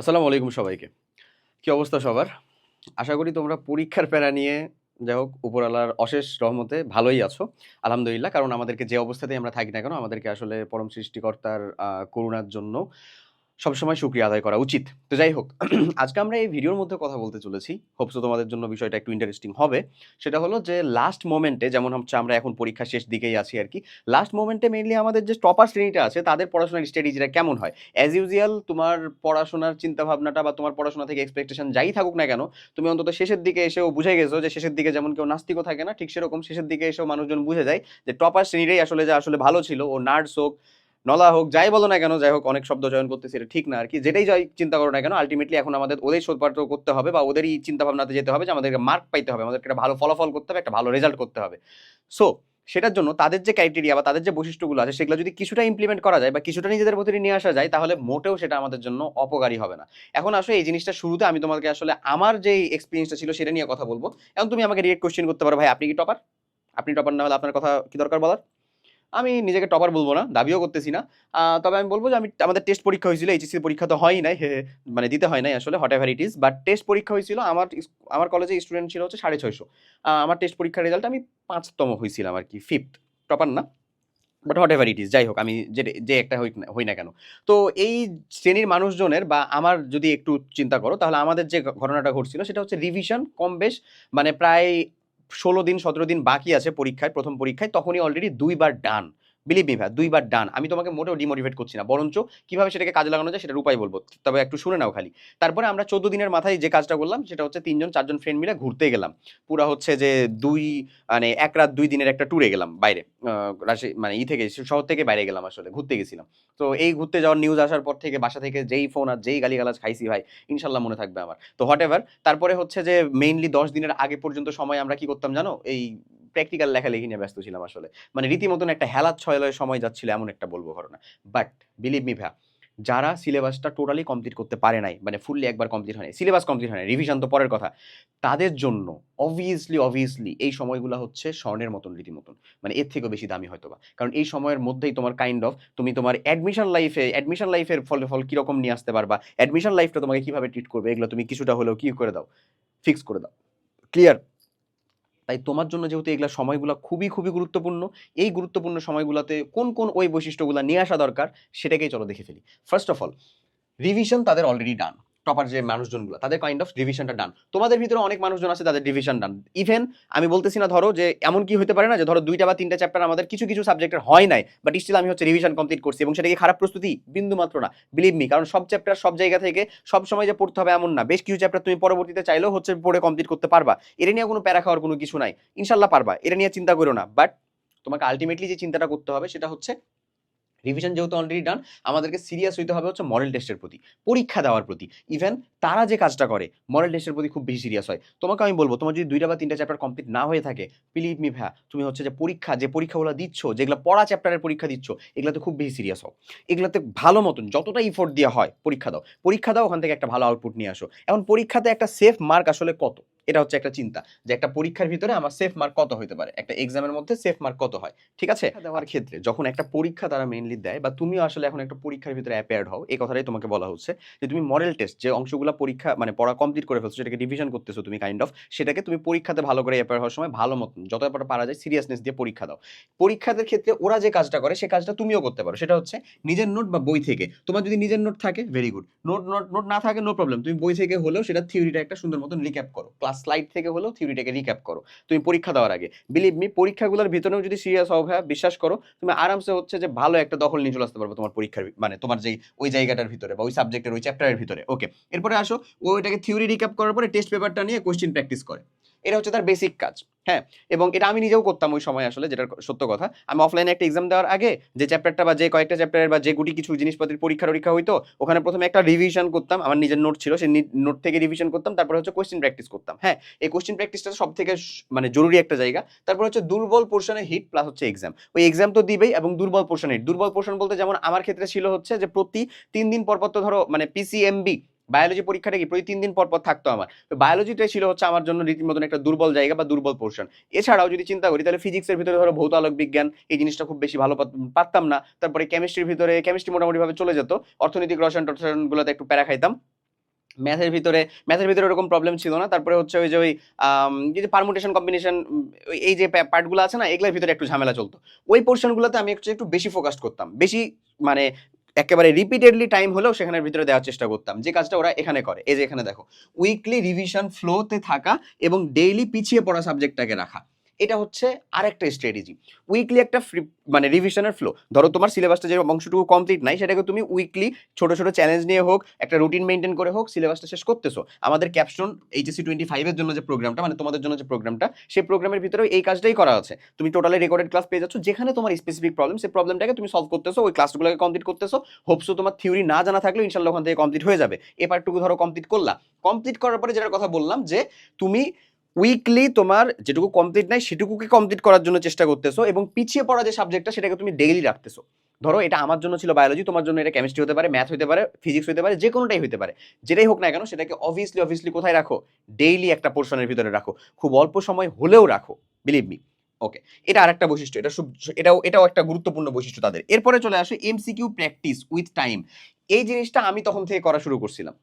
আসসালামু আলাইকুম সবাইকে। কি অবস্থা সবার? আশা করি তোমরা পরীক্ষার প্যারা নিয়ে যাই হোক উপরালার অশেষ রহমতে ভালোই আছো। আলহামদুলিল্লাহ, কারণ আমাদেরকে যে অবস্থাতেই আমরা থাকি না কেন, আমাদেরকে আসলে পরম সৃষ্টিকর্তার করুণার জন্য সবসময় শুক্রিয়া আদায় করা উচিত। তো যাই হোক, আজকে আমরা এই ভিডিওর মধ্যে কথা বলতে চলেছি। হোপসো তোমাদের জন্য বিষয়টা একটু ইন্টারেস্টিং হবে। সেটা হলো যে লাস্ট মোমেন্টে যেমন হচ্ছে আমরা এখন পরীক্ষা শেষ দিকেই আছি আর কি লাস্ট মোমেন্টে মেইনলি আমাদের যে টপার শ্রেণীটা আছে, তাদের পড়াশোনার স্ট্র্যাটেজিটা কেমন হয়? অ্যাজ ইউজুয়াল তোমার পড়াশোনার চিন্তা ভাবনাটা বা তোমার পড়াশোনা থেকে এক্সপেকটেশন যাই থাকুক না কেন, তুমি অন্তত শেষের দিকে এসেও বুঝে গেছো যে, শেষের দিকে যেমন কেউ নাস্তিকও থাকে না, ঠিক সেরকম শেষের দিকে এসেও মানুষজন বুঝে যায় যে টপার শ্রেণীরাই আসলে যে আসলে ভালো ছিল, ও নার্স হোক নলা হোক, যাই বলো না কেন, যাই হোক, অনেক শব্দ চয়ন করতেছি, এটা ঠিক না আর কি। যেটাই যাই চিন্তা করো না কেন আলটিমেটলি এখন আমাদের ওদের শোধপাঠ করতে হবে বা ওদেরই চিন্তা ভাবনাতে যেতে হবে যে আমাদেরকে মার্ক পাইতে হবে, আমাদেরকে একটা ভালো ফলাফল করতে হবে, একটা ভালো রেজাল্ট করতে হবে। সো সেটার জন্য তাদের যে ক্রাইটেরিয়া বা তাদের যে বৈশিষ্ট্যগুলো আছে, সেগুলো যদি কিছুটা ইমপ্লিমেন্ট করা যায় বা কিছুটা নিজেদের প্রতি নিয়ে আসা যায়, তাহলে মোটেও সেটা আমাদের জন্য অপকারী হবে না। এখন আসলে এই জিনিসটা শুরুতে আমি তোমাকে আসলে আমার যে এক্সপিরিয়েন্সটা ছিল সেটা নিয়ে কথা বলব। এখন তুমি আমাকে ডিরেক্ট কোশ্চেন করতে পারো, ভাই, আপনি কি টপার আপনি টপার না হলে আপনার কথা কি দরকার বলার? আমি নিজেকে টপার বলব না, দাবিও করতেছি না। তবে আমি বলব যে, আমি, আমাদের টেস্ট পরীক্ষা হয়েছিল এইচএসসি পরীক্ষা তো হয়ই নাই মানে দিতে হয় নাই আসলে whatever it is but test পরীক্ষা হয়েছিল, আমার আমার কলেজে স্টুডেন্ট ছিল হচ্ছে সাড়ে ছয়শো। আমার টেস্ট পরীক্ষার রেজাল্ট আমি পাঁচতম হয়েছিলাম আর কি ফিফথ টপার না? But whatever it is যাই হোক, আমি যে যে একটা হই না কেন। তো এই শ্রেণির মানুষজনের বা আমার যদি একটু চিন্তা করো, তাহলে আমাদের যে ঘটনাটা ঘটছিল, সেটা হচ্ছে রিভিশন কম বেশ মানে প্রায় ষোলো দিন সতেরো দিন বাকি আছে পরীক্ষায় প্রথম পরীক্ষায় তখনই অলরেডি দুইবার ডান বিলিভ মি ভাই, দুইবার ডান আমি তোমাকে মোটেও ডিমোটিভেট করছি না। বরঞ্চ কীভাবে সেটাকে কাজে লাগানো যায় সেটার উপায় বলব। তবে একটু শুনে নাও খালি। তারপরে আমরা চোদ্দ দিনের মাথায় যে কাজটা করলাম, সেটা হচ্ছে তিনজন, চারজন ফ্রেন্ড মিলে ঘুরতে গেলাম। পুরা হচ্ছে যে দুই মানে এক রাত দুই দিনের একটা ট্যুরে গেলাম বাইরে। মানে ই থেকে, শহর থেকে বাইরে গেলাম আসলে, ঘুরতে গেছিলাম। তো এই ঘুরতে যাওয়ার নিউজ আসার পর থেকে বাসা থেকে যেই ফোন আর যেই গালিগালাজ খাইছি ভাই, ইনশাল্লাহ মনে থাকবে আমার। তো হোয়াট এভার তারপরে হচ্ছে যে মেইনলি দশ দিনের আগে পর্যন্ত সময় আমরা কি করতাম জানো? এই প্র্যাকটিক্যাল লেখালেখি নিয়ে ব্যস্ত ছিলাম আসলে। মানে রীতিমতন একটা হেলাত ছয়লয় সময় যাচ্ছিল এমন একটা বলব ঘটনা। বাট বিলিভ মি ভ্যা যারা সিলেবাসটা টোটালি কমপ্লিট করতে পারে নাই মানে ফুললি একবার কমপ্লিট হয় নাই সিলেবাস কমপ্লিট হয় নাই রিভিশন তো পরের কথা, তাদের জন্য অবভিয়াসলি অবভিয়াসলি এই সময়গুলো হচ্ছে স্বর্ণের মতন রীতিমতন। মানে এর থেকেও বেশি দামি হয়তো বা কারণ এই সময়ের মধ্যেই তোমার কাইন্ড অফ তুমি তোমার অ্যাডমিশন লাইফে অ্যাডমিশন লাইফের ফলে ফল কীরকম নিয়ে আসতে পারবা অ্যাডমিশন লাইফটা তোমাকে কীভাবে ট্রিট করবে, এগুলো তুমি কিছুটা হলেও কি করে দাও ফিক্স করে দাও। ক্লিয়ার তাই তোমার জন্য যেহেতু এগুলো সময়গুলো খুবই খুবই গুরুত্বপূর্ণ, এই গুরুত্বপূর্ণ সময়গুলোতে কোন কোন ওই বৈশিষ্ট্যগুলো নিয়ে আসা দরকার সেটাকেই চলো দেখে ফেলি। ফার্স্ট অফ অল রিভিশন তাদের অলরেডি ডান টপার যে মানুষজনগুলো, তাদের কাইন্ড অফ রিভিশনটা ডান তোমাদের ভিতরে অনেক মানুষজন আছে, তাদের রিভিশন ডান ইভেন আমি বলতেছি না, ধরো যে এমন কি হতে পারে না যে ধরো দুইটা বা তিনটা চ্যাপ্টার আমাদের কিছু কিছু সাবজেক্টের হয় নাই বাট স্টিল আমি হচ্ছে রিভিশন কমপ্লিট করছি এবং সেটা কি খারাপ প্রস্তুতি বিন্দু মাত্র না বিলিভ মি কারণ সব চ্যাপ্টার সব জায়গা থেকে সব সময় যে পড়তে হবে এমন না। বেশ কিছু চ্যাপ্টার তুমি পরবর্তীতে চাইলেও হচ্ছে পড়ে কমপ্লিট করতে পারবা। এটা নিয়ে কোনো প্যারা খাওয়ার কোনো কিছু নাই। ইনশাল্লাহ পারবা, এটা নিয়ে চিন্তা করো না। বাট তোমাকে আলটিমেটলি যে চিন্তাটা করতে হবে সেটা হচ্ছে রিভিশন যেহেতু অলরেডি ডান আমাদেরকে সিরিয়াস হইতে হবে হচ্ছে মডেল টেস্টের প্রতি, পরীক্ষা দেওয়ার প্রতি। ইভেন তারা যে কাজটা করে মডেল টেস্টের প্রতি খুব বেশি সিরিয়াস হয়। তোমাকে আমি বলব, তোমার যদি দুইটা বা তিনটা চ্যাপ্টার কমপ্লিট না হয়ে থাকে বিলিভ মি ভ্যা তুমি হচ্ছে যে পরীক্ষা, যে পরীক্ষাগুলো দিচ্ছ, যেগুলো পড়া চ্যাপ্টারের পরীক্ষা দিচ্ছ, এগুলোতে খুব বেশি সিরিয়াস হও। এগুলোতে ভালো মতন, যতটা ইফোর্ট দেওয়া হয়, পরীক্ষা দাও। পরীক্ষা দাও, ওখান থেকে একটা ভালো আউটপুট নিয়ে আসো। এখন পরীক্ষাতে একটা সেফ মার্ক আসলে কত? এটা হচ্ছে একটা চিন্তা যে একটা পরীক্ষার ভিতরে আমার সেফ মার্ক কত হতে পারে? একটা এক্সামের মধ্যে সেফ মার্ক কত হয়? ঠিক আছে? দেওয়ার ক্ষেত্রে যখন একটা পরীক্ষা তারা মেইনলি দেয় বা তুমিও আসলে এখন একটা পরীক্ষার ভিতরে অ্যাপেয়ার্ড হও এই কথাটাই তোমাকে বলা হচ্ছে যে তুমি মডেল টেস্ট যে অংশগুলো পরীক্ষা মানে পড়া কমপ্লিট করে ফেলছো সেটাকে রিভিশন করতেছো তুমি কাইন্ড অফ সেটাকে তুমি পরীক্ষাতে ভালো করে অ্যাপেয়ার হওয়ার সময় ভালো মতন যত পারা যায় সিরিয়াসনেস দিয়ে পরীক্ষা দাও। পরীক্ষাদের ক্ষেত্রে ওরা যে কাজটা করে সে কাজটা তুমিও করতে পারো। সেটা হচ্ছে নিজের নোট বা বই থেকে। তোমার যদি নিজের নোট থাকে very good note note note না থাকে নো প্রবলেম তুমি বই থেকে হলেও সেটা থিওরিটা একটা সুন্দর মতন রিক্যাপ করো। ক্লাস স্লাইড থেকে হলেও থিওরিটাকে রিক্যাপ করো। তুমি পরীক্ষা দেওয়ার আগে। বিলিভ মি পরীক্ষাগুলোর ভিতরেও যদি সিরিয়াস হও হ্যাঁ বিশ্বাস করো, তুমি আরামসে হচ্ছে যে ভালো একটা দখল নিয়ে চলে আসতে পারবে তোমার পরীক্ষার মানে তোমার যেই, ওই জায়গাটার ভিতরে বা ওই সাবজেক্টের ওই চ্যাপ্টারের ভিতরে। ওকে এরপরে আসো ওইটাকে থিওরি রিক্যাপ করার পরে টেস্ট পেপারটা নিয়ে কোয়েশ্চেন প্র্যাকটিস করে। এটা হচ্ছে তার বেসিক কাজ হ্যাঁ? এবং এটা আমি নিজেও করতাম ওই সময় আসলে, যেটা সত্য কথা। আমি অফলাইনে একটা এক্সাম দেওয়ার আগে যে চ্যাপ্টারটা বা যে কয়েকটা চ্যাপ্টারের বা যে গুটি কিছু জিনিসপত্রের পরীক্ষা টরীক্ষা হইতো, ওখানে প্রথমে একটা রিভিশন করতাম। আমার নিজের নোট ছিল, সেই নোট থেকে রিভিশন করতাম। তারপরে হচ্ছে কোশ্চেন প্র্যাকটিস করতাম হ্যাঁ? এই কোশ্চেন প্র্যাকটিসটা সব থেকে মানে জরুরি একটা জায়গা। তারপর হচ্ছে দুর্বল পোর্শনে হিট প্লাস হচ্ছে এক্সাম ওই এক্সাম তো দিবেই এবং দুর্বল পোর্শন হিট দুর্বল পোর্শন বলতে যেমন আমার ক্ষেত্রে ছিল হচ্ছে যে প্রতি তিন দিন পর পর তো ধরো মানে পিসিএমবি বায়োলজি পরীক্ষাটা কি? প্রতি তিন দিন পর পর থাকতো আমার। তো বায়োলজিটাই ছিল হচ্ছে আমার জন্য রীতিমতন একটা দুর্বল জায়গা বা দুর্বল পোর্শন এছাড়াও যদি চিন্তা করি, তাহলে ফিজিক্সের ভিতরে ধরো ভৌত আলোক বিজ্ঞান, এই জিনিসটা খুব বেশি ভালো পারতাম না। তারপরে কেমিস্ট্রির ভিতরে কেমিস্ট্রি মোটামুটি ভাবে চলে যেত। অর্থনৈতিক রসায়ন টসায়নগুলোতে একটু প্যারা খাইতাম। ম্যাথের ভিতরে ম্যাথের ভিতরে ওরকম প্রবলেম ছিল না। তারপরে হচ্ছে ওই যে ওই যে পারমুটেশন কম্বিনেশন এই যে পার্টগুলো আছে না, এগুলোর ভিতরে একটু ঝামেলা চলতো। ওই পোর্শনগুলোতে আমি একটু একটু বেশি ফোকাস করতাম। বেশি মানে একেবারে রিপিটেডলি টাইম হলেও সেখানের ভিতরে দেওয়ার চেষ্টা করতাম। যে কাজটা ওরা এখানে করে। এই যে এখানে দেখো উইকলি রিভিশন ফ্লোতে থাকা এবং ডেইলি পিছিয়ে পড়া সাবজেক্টটাকে রাখা। এটা হচ্ছে আরেকটা স্ট্র্যাটেজি উইকলি একটা ফ্রি মানে রিভিশনের ফ্লো ধরো তোমার সিলেবাসটা যে অংশটুকু কমপ্লিট নাই, সেটাকে তুমি উইকলি ছোট ছোট চ্যালেঞ্জ নিয়ে হোক, একটা রুটিন মেনটেন করে হোক সিলেবাসটা শেষ করতেছো। আমাদের ক্যাপশন এইচএসসি টোয়েন্টি ফাইভের জন্য যে প্রোগ্রামটা মানে তোমাদের জন্য যে প্রোগ্রামটা সেই প্রোগ্রামের ভিতরে এই কাজটাই করা আছে। তুমি টোটালি রেকর্ডেড ক্লাস পেয়ে যাচ্ছ, যেখানে তোমার স্পেসিফিক প্রবলেম সেই প্রবলেমটাকে তুমি সলভ করতেছো, ওই ক্লাসগুলোকে কমপ্লিট করতেছো। হোপসো তোমার থিওরি না জানা থাকলে ইনশাল্লাহ ওখান থেকে কমপ্লিট হয়ে যাবে। এ পার্টটুকু ধরো কমপ্লিট করলা। কমপ্লিট করার পরে যেটার কথা বললাম যে, তুমি উইকলি তোমার যেটুকু কমপ্লিট নাই, সেটুকুকে কমপ্লিট করার জন্য চেষ্টা করতেছো এবং পিছিয়ে পড়া যে সাবজেক্টটা সেটাকে তুমি ডেইলি রাখতেছো। ধরো, এটা আমার জন্য ছিল বায়োলজি তোমার জন্য এটা কেমিস্ট্রি হতে পারে ম্যাথ হতে পারে ফিজিক্স হতে পারে যে কোনোটাই হতে পারে। যেটাই হোক না কেন, সেটাকে অবভিয়াসলি অবভিয়াসলি কোথায় রাখো? ডেইলি একটা পোর্শনের ভিতরে রাখো। খুব অল্প সময় হলেও রাখো বিলিভ মি ওকে এটা আরেকটা বৈশিষ্ট্য, এটা এটাও এটাও একটা গুরুত্বপূর্ণ বৈশিষ্ট্য তাদের। এরপরে চলে আসে এমসিকিউ প্র্যাকটিস উইথ টাইম এই জিনিসটা আমি তখন থেকে করা শুরু করছিলাম।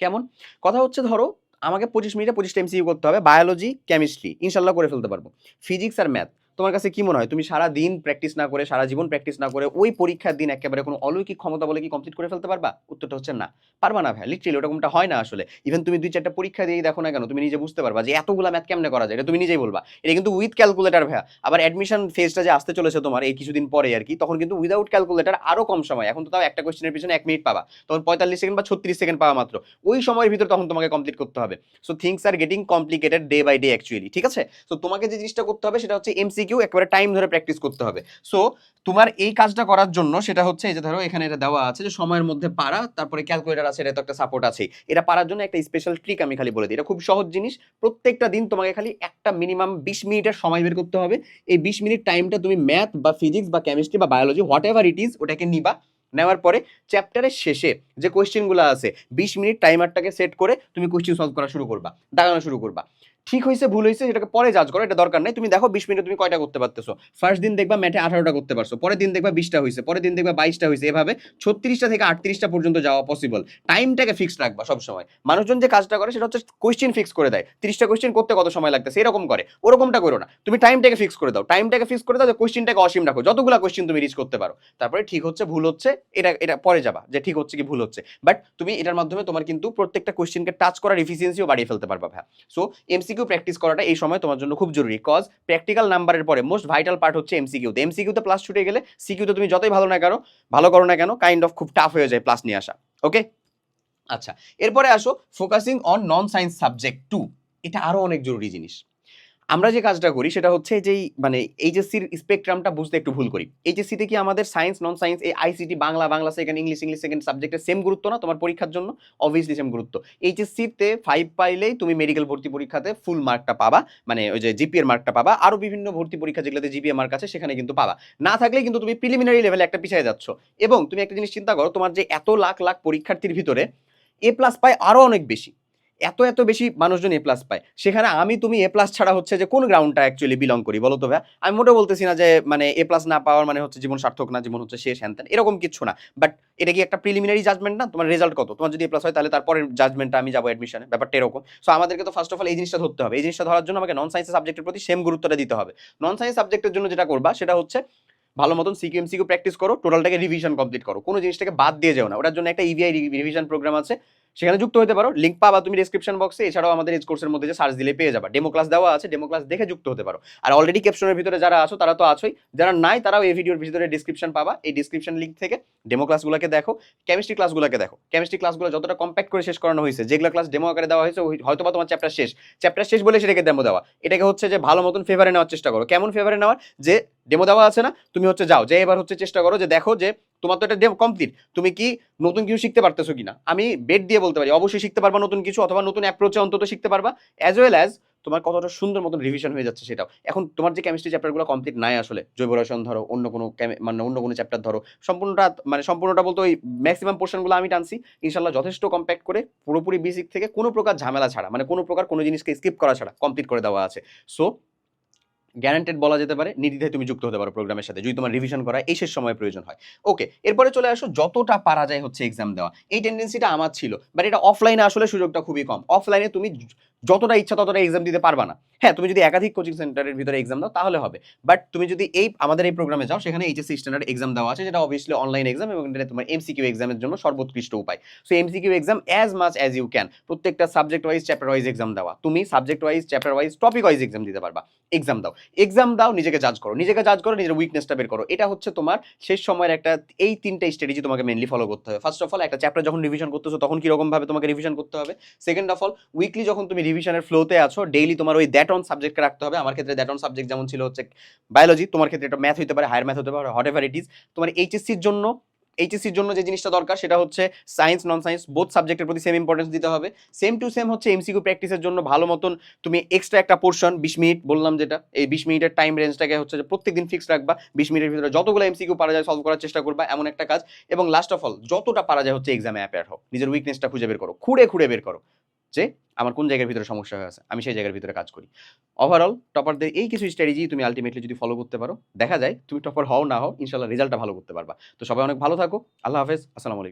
কেমন? কথা হচ্ছে ধরো আমাকে পঁচিশ মিনিটে পঁচিশটা এমসিকিউ করতে হবে বায়োলজি কেমিস্ট্রি ইনশাল্লাহ করে ফেলতে পারব। ফিজিক্স আর ম্যাথ তোমার কাছে কি মনে হয়? তুমি সারা দিন প্র্যাকটিস না করে, সারা জীবন প্র্যাকটিস না করে, ওই পরীক্ষার দিন একেবারে কোনো অলৌকিক ক্ষমতা বলে কি কমপ্লিট করে ফেলতে পারবা? উত্তরটা হচ্ছে না। পারবা না ভাই লিটারেলি ওরকমটা হয় না আসলে। ইভেন তুমি দুই চারটা পরীক্ষা দিয়ে দেখো না কেন, তুমি নিজে বুঝতে পারবা যে এতগুলা ম্যাথ কেমনে করা যায়? এটা তুমি নিজেই বলবা। এটা কিন্তু উইথ ক্যালকুলেটার ভাইয়া। আবার অ্যাডমিশন ফেজটা যে আসতে চলেছে তোমার এই কিছুদিন পরে আর কি, তখন কিন্তু উইদাউট ক্যালকুলেটার আরও কম সময়। এখন তো তাও একটা কোয়েশ্চেনের পিছনে এক মিনিট পাবা। তখন পঁয়তাল্লিশ সেকেন্ড বা ছত্রিশ সেকেন্ড পাওয়া মাত্র। ওই সময়ের ভিতর তখন তোমাকে কমপ্লিট করতে হবে। So things are getting complicated day by day actually ঠিক আছে? সো তোমাকে যে জিনিসটা করতে হবে সেটা হচ্ছে এমসিকিউ একেবারে টাইম ধরে প্র্যাকটিস করতে হবে। সো তোমার এই কাজটা করার জন্য সেটা হচ্ছে এই যে ধরো এখানে এটা দেওয়া আছে যে সময়ের মধ্যে পারা, তারপরে ক্যালকুলেটার আছে, এটা তো একটা সাপোর্ট আছে এটা পারার জন্য একটা স্পেশাল ট্রিক আমি খালি বলে দিই। এটা খুব সহজ জিনিস, প্রত্যেকটা দিন তোমাকে খালি একটা মিনিমাম বিশ মিনিটের সময় বের করতে হবে। এই বিশ মিনিট টাইমটা তুমি ম্যাথ বা ফিজিক্স বা কেমিস্ট্রি বা biology whatever it is ওটাকে নিবা। নেওয়ার পরে চ্যাপ্টারের শেষে যে কোয়েশ্চেনগুলো আছে, বিশ মিনিট টাইমারটাকে সেট করে তুমি কোয়েশ্চেন সলভ করা শুরু করবা, দাঁড়ানো শুরু করবা। ঠিক হয়েছে ভুল হয়েছে সেটাকে পরে জাজ করো, এটা দরকার নেই। তুমি দেখো, বিশ মিনিটে তুমি কয়টা করতে পারতেছো? ফার্স্ট দিন দেখবা ম্যাথে আঠারোটা করতে পারছ, পরের দিন দেখবা বিশটা হয়েছে পরের দিন দেখবা বাইশটা হয়েছে এভাবে ছত্রিশটা থেকে আটত্রিশটা পর্যন্ত যাওয়া পসিবল টাইমটাকে ফিক্সড রাখবা সবসময়। মানুষজন যে কাজটা করে, সেটা হচ্ছে কোয়েশ্চেন ফিক্স করে দেয়। তিরিশটা কোয়েশ্চেন করতে কত সময় লাগতেছে? এরকম করে। ওরকমটা করো না। তুমি টাইমটাকে ফিক্স করে দাও। টাইমটাকে ফিক্স করে দাও যে কোয়েশ্চেনটাকে অসীম রাখো। যতগুলো কোয়েশ্চেন তুমি রিচ করতে পারো। তারপরে ঠিক হচ্ছে, ভুল হচ্ছে, এটা এটা পরে যাবা যে ঠিক হচ্ছে কি ভুল হচ্ছে। বাট তুমি এটার মাধ্যমে তোমার কিন্তু প্রত্যেকটা কোয়েশ্চেনকে টাচ করার এফিসিয়েন্সিও বাড়িয়ে ফেলতে পারবা ভাই সো এমসিকিউ প্র্যাকটিস করাটা এই সময় তোমার জন্য খুব জরুরি কজ প্র্যাকটিক্যাল নাম্বারের পরে মোস্ট ভাইটাল পার্ট হচ্ছে এমসিকিউতে এমসিকিউতে প্লাস ছুটে গেলে সিকিউতে তুমি যতই ভালো না করো ভালো করো না কেন কাইন্ড অফ খুব টাফ হয়ে যায় প্লাস নিয়ে আসা। ওকে আচ্ছা। এরপরে আসো focusing on non science subject to এটা আরও অনেক জরুরি জিনিস। আমরা যে কাজটা করি সেটা হচ্ছে যেই মানে এইচএসসির স্পেকট্রামটা বুঝতে একটু ভুল করি। এইচএসসিতে কি আমাদের সায়েন্স নন সায়েন্স এই ICT Bangla Bangla second English English second সাবজেক্টের সেম গুরুত্ব না, তোমার পরীক্ষার জন্য অবভিয়াসলি সেম গুরুত্ব। এইচএসসিতে ফাইভ পাইলেই তুমি মেডিকেল ভর্তি পরীক্ষাতে ফুল মার্কটা পাবা মানে ওই যে জিপিএর মার্কটা পাবা আরও বিভিন্ন ভর্তি পরীক্ষা যেগুলোতে জিপিএ মার্ক আছে সেখানে কিন্তু পাবা। না থাকলে কিন্তু তুমি প্রিলিমিনারি লেভেলে একটা পিছিয়ে যাচ্ছ। এবং তুমি একটা জিনিস চিন্তা করো, তোমার যে এত লাখ লাখ পরীক্ষার্থীর ভিতরে এ প্লাস পায় আরও অনেক বেশি। এত এত বেশি মানুষজন এ প্লাস পায়। সেখানে আমি, তুমি এ প্লাস ছাড়া হচ্ছে যে কোন গ্রাউন্ডটা অ্যাকচুয়ালি বিলং করি, বলো তো ভাই আমি মোটেও বলতেছি না যে মানে এ প্লাস না পাওয়ার মানে হচ্ছে জীবন সার্থক না, জীবন হচ্ছে শেষ, হ্যান এরকম কিছু না। বাট এটা কি একটা প্রিলিমিনারি জাজমেন্ট না? তোমার রেজাল্ট কত? তোমার যদি এ প্লাস হয়, তাহলে তারপরের জাজমেন্টটা আমি যাব অ্যাডমিশনে ব্যাপারটা এরকম। সো আমাদেরকে তো ফার্স্ট অফ অল এই জিনিসটা ধরতে হবে। এই জিনিসটা ধরার জন্য আমাকে নন সায়েন্স সাবজেক্টের প্রতি সেম গুরুত্বটা দিতে হবে। নন সায়েন্স সাবজেক্টের জন্য যেটা করবা, সেটা হচ্ছে ভালো মতন সিকিউ এমসিকিউ প্র্যাকটিস করো টোটালটাকে রিভিশন কমপ্লিট করো। কোনো জিনিসটাকে বাদ দিয়ে যাও না। ওটার জন্য একটা ইভিআই রিভিশন প্রোগ্রাম আছে। সেখানে যুক্ত হতে পারো। লিঙ্ক পাবা তুমি ডিসক্রিপশন বক্সে এছাড়াও আমাদের এজ কোর্সের মধ্যে যে সার্চ দিলে পেয়ে যাবা। ডেমো ক্লাস দেওয়া আছে। ডেমো ক্লাস দেখে যুক্ত হতে পারো। আর অলরেডি ক্যাপশনের ভিতরে যারা আছো, তারা তো আছোই। যারা নাই, তারাও এই ভিডিওর ভিতরে ডিসক্রিপশন পাবা। এই ডিসক্রিপশন লিঙ্ক থেকে ডেমো ক্লাসগুলোকে দেখো। কেমিস্ট্রি ক্লাসগুলোকে দেখো। কেমিস্ট্রি ক্লাসগুলো যতটা কম্প্যাক্ট করে শেষ করানো হয়েছে, যেগুলো ক্লাস ডেমো আকারে দেওয়া হয়েছে, ওই- হয়তোবা তোমার চ্যাপ্টার শেষ। চ্যাপ্টার শেষ বলে সেটাকে ডেমো দেওয়া। এটাকে হচ্ছে যে ভালো মতন ফেভারে নেওয়ার চেষ্টা করো। কেমন ফেভারে নেওয়ার? যে ডেমো দেওয়া আছে না? তুমি হচ্ছে যাও। যে এবার হচ্ছে চেষ্টা করো যে দেখো যে তোমার তো এটা ডেমো কমপ্লিট তুমি কি নতুন কিছু শিখতে পারতেছো কিনা? আমি বেড দিয়ে বলতে পারি, অবশ্যই শিখতে পারবা নতুন কিছু অথবা নতুন অ্যাপ্রোচে অন্তত শিখতে পারবা। অ্যাজ ওয়েল অ্যাজ তোমার কতটা সুন্দর মতন রিভিশন হয়ে যাচ্ছে সেটাও। এখন তোমার যে কেমিস্ট্রি চ্যাপ্টারগুলো কমপ্লিট নাই আসলে জৈব রসায়ন ধরো, অন্য কোনো মানে অন্য কোনো চ্যাপ্টার ধরো, সম্পূর্ণটা মানে সম্পূর্ণটা বলতে ওই ম্যাক্সিমাম পোর্শনগুলো আমি টানছি ইনশাল্লাহ যথেষ্ট কম্প্যাক্ট করে পুরোপুরি বেসিক থেকে কোনো প্রকার ঝামেলা ছাড়া মানে কোনো প্রকার কোনো জিনিসকে স্কিপ করা ছাড়া কমপ্লিট করে দেওয়া আছে। সো গ্যারান্টেড বলা যেতে পারে, নির্দ্বিধায় তুমি যুক্ত হতে পারো প্রোগ্রামের সাথে, যদি তোমার রিভিশন করা এই শেষ সময় প্রয়োজন হয়। ওকে এরপরে চলে আসো, যতটা পারা যায় হচ্ছে এক্সাম দেওয়া। এই টেন্ডেন্সিটা আমার ছিল বাট এটা অফলাইনে আসলে সুযোগটা খুবই কম। অফলাইনে তুমি যতটা ইচ্ছা ততটা এক্সাম দিতে পারবা না। হ্যাঁ তুমি যদি একাধিক কোচিং সেন্টারের ভিতরে এক্সাম দাও, তাহলে হবে। বাট তুমি যদি এই, আমাদের এই প্রোগ্রামে যাও, সেখানে এইচএসসি স্ট্যান্ডার্ড এক্সাম দেওয়া আছে, যেটা অবভিয়াসলি অনলাইন এক্সাম এবং এটা তোমার এমসিকিউ এক্সামের জন্য সর্বোৎকৃষ্ট উপায়। So MCQ exam as much as you can প্রত্যেকটা subject wise chapter wise exam দেওয়া। তুমি subject wise chapter wise topic wise exam দিতে পারবা। এক্সাম দাও। এক্সাম দাও, নিজেকে জাজ করো। নিজেকে জাজ করো, নিজের উইকনেসটা বের করো। এটা হচ্ছে তোমার শেষ সময়ের একটা, এই তিনটা স্ট্র্যাটেজি তোমাকে মেনলি ফলো করতে হবে। ফার্স্ট অফ অল একটা চ্যাপ্টার যখন রিভিশন করতেছো, তখন কীরকম ভাবে তোমাকে রিভিশন করতে হবে? সেকেন্ড অফ অল উইকলি যখন তুমি রিভিশনের ফ্লোতে আছো ডেইলি তোমার ওই দ্যাট অন সাবজেক্টকে রাখতে হবে। আমার ক্ষেত্রে দ্যাট অন সাবজেক্ট যেমন ছিল হচ্ছে বায়োলজি তোমার ক্ষেত্রে এটা ম্যাথ হতে পারে হায়ার ম্যাথ হতে পারে হট এভার ইট ইজ তোমার এইচএসসির জন্য এইচএসসির জন্য যে জিনিসটা দরকার, সেটা হচ্ছে সায়েন্স নন সায়েন্স বোথ সাবজেক্টের প্রতি সেম ইম্পর্টেন্স দিতে হবে। সেম টু সেম হচ্ছে এমসিকিউ প্র্যাকটিসের জন্য ভালো মতন তুমি এক্সট্রা একটা পোর্শন বিশ মিনিট বললাম যেটা, এই বিশ মিনিটের টাইম রেঞ্জটাকে হচ্ছে যে প্রত্যেকদিন ফিক্স রাখবা, বিশ মিনিটের ভিতরে যতগুলো এমসিকিউ পারা যায় সলভ করার চেষ্টা করবা, এমন একটা কাজ। এবং লাস্ট অফ অল যতটা পারা যায় হচ্ছে এক্সামে অ্যাপেয়ার হোক নিজের উইকনেসটা খুঁজে বের করো। খুঁড়ে খুঁড়ে বের করো। যে আমার কোন জায়গার ভিতরে সমস্যা হয়ে আছে, আমি সেই জায়গার ভিতরে কাজ করি। ওভারঅল টপারদের এই কিছু স্ট্র্যাটেজি তুমি আলটিমেটলি যদি ফলো করতে পারো, দেখা যায় তুমি টপার হও না হও ইনশাল্লাহ রেজাল্টটা ভালো করতে পারবা। তো সবাই অনেক ভালো থাকো, আল্লাহ হাফেজ, আসসালামু আলাইকুম।